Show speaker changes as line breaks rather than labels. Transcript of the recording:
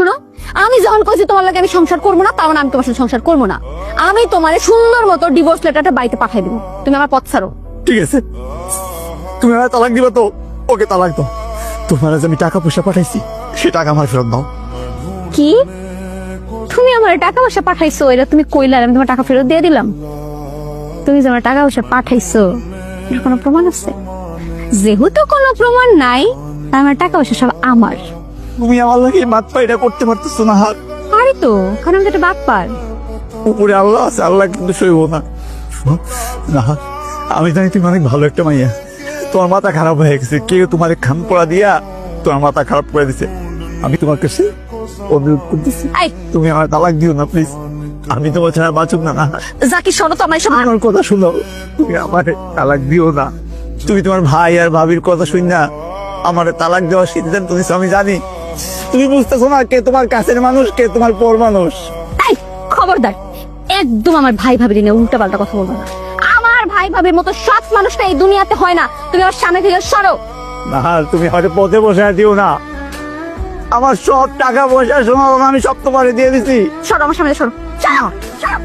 শোনো আমি যখন কইছি তোমার লাগে আমি সংসার করব না তাও আমি তোমার সাথে সংসার করব না। আমি তোমার সুন্দর মতো ডিভোর্স লেটারটা বাড়িতে পাঠাই দেবো। তুমি আমার পথ ছাড়ো।
ঠিক আছে। তুমি আমার তালাক দিবা তো ওকে তালাক দাও। তোমার আজ আমি টাকা পয়সা পাঠাইছি সে টাকা আমার ফেরত দাও।
কি? তুমি আমার টাকা পয়সা পাঠাইছো এটা তুমি কইলা আমি তোমার টাকা ফেরত দিয়ে দিলাম। তুমি যে আমার টাকা পয়সা পাঠাইছো এর কোনো প্রমাণ আছে? যেহেতু কোনো প্রমাণ নাই আমার টাকা পয়সা সব আমার।
তুমি আমার লাগে মাত এটা করতে পারতেছো না হাত।
পারি তো কারণ আমি তো একটা পার
উপরে আল্লাহ আছে আল্লাহ কিন্তু সইব না। আমি জানি তুমি অনেক ভালো একটা মাইয়া। তোমার মাথা খারাপ হয়ে গেছে কেউ তোমার খান পড়া দিয়া তোমার মাথা খারাপ করে দিছে। আমি তোমার কাছে অনুরোধ করতেছি তুমি আমার তালাক দিও না প্লিজ আমি তোমার ছাড়া বাঁচুক না না।
জাকি শোনো তো আমার
আমার কথা শুনো তুমি আমার তালাক দিও না। তুমি তোমার ভাই আর ভাবির কথা শুন না আমার তালাক দেওয়ার সিদ্ধান্ত নিছো আমি জানি। তুমি বুঝতেছো না কে তোমার কাছের মানুষ কে তোমার পর মানুষ?
খবরদার। একদম আমার ভাই ভাবির নিয়ে উল্টা পাল্টা কথা বলব না। আমার ভাই ভাবির মতো সৎ মানুষটা এই দুনিয়াতে হয় না। তুমি আমার সামনে থেকে সরো।
না তুমি হয়তো পথে বসে দিও না। আমার সব টাকা পয়সা শোনো আমি সব তোমারে দিয়ে দিছি।
সরো আমার সামনে সরো। সরো সরো।